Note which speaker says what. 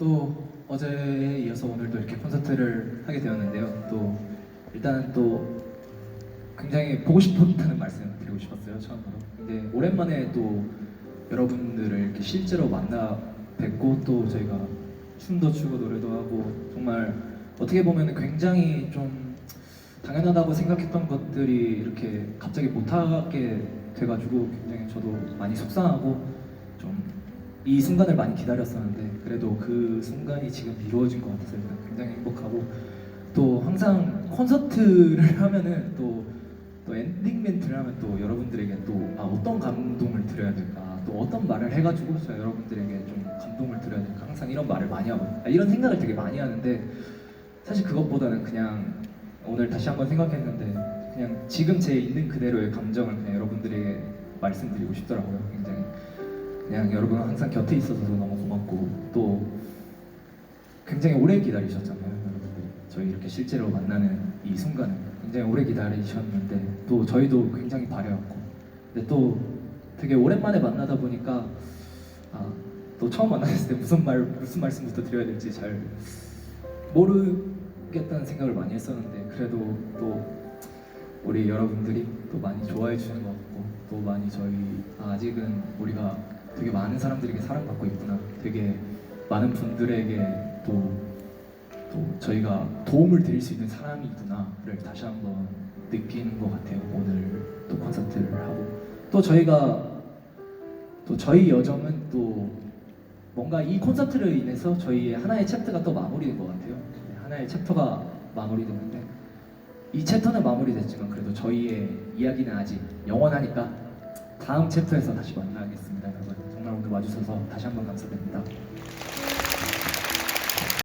Speaker 1: 또 어제에 이어서 오늘도 이렇게 콘서트를 하게 되었는데요. 또 일단은 또 굉장히 보고 싶었다는 말씀을 드리고 싶었어요 처음으로. 근데 오랜만에 또 여러분들을 이렇게 실제로 만나 뵙고 또 저희가 춤도 추고 노래도 하고 정말 어떻게 보면 굉장히 좀 당연하다고 생각했던 것들이 이렇게 갑자기 못하게 돼가지고 굉장히 저도 많이 속상하고 좀 이 순간을 많이 기다렸었는데 그래도 그 순간이 지금 이루어진 것 같아서 굉장히 행복하고 또 항상 콘서트를 하면은 또, 또 엔딩 멘트를 하면 또 여러분들에게 또 아, 어떤 감동을 드려야 될까? 또 어떤 말을 해가지고 저 여러분들에게 좀 감동을 드려야 될까? 항상 이런 말을 많이 하고 아, 이런 생각을 되게 많이 하는데 사실 그것보다는 그냥 오늘 다시 한번 생각했는데 그냥 지금 제 있는 그대로의 감정을 그냥 여러분들에게 말씀드리고 싶더라고요 굉장히 그냥 여러분 항상 곁에 있어서 너무 고맙고 또 굉장히 오래 기다리셨잖아요 여러분들이. 저희 이렇게 실제로 만나는 이 순간을 굉장히 오래 기다리셨는데 또 저희도 굉장히 바래왔고. 근데 또 되게 오랜만에 만나다 보니까 아, 또 처음 만났을 때 무슨 말 무슨 말씀부터 드려야 될지 잘 모르겠다는 생각을 많이 했었는데 그래도 또 우리 여러분들이 또 많이 좋아해 주시는 것 같고 또 많이 저희 아, 아직은 우리가 되게 많은 사람들에게 사랑받고 있구나. 되게 많은 분들에게 또, 또 저희가 도움을 드릴 수 있는 사람이구나를 다시 한번 느끼는 것 같아요 오늘 또 콘서트를 하고. 또 저희가 또 저희 여정은 또 뭔가 이 콘서트를 인해서 저희의 하나의 챕터가 또 마무리된 것 같아요. 네, 하나의 챕터가 마무리됐는데 이 챕터는 마무리됐지만 그래도 저희의 이야기는 아직 영원하니까 다음 챕터에서 다시 만나겠습니다. 여러분 정말 오늘 와주셔서 다시 한번 감사드립니다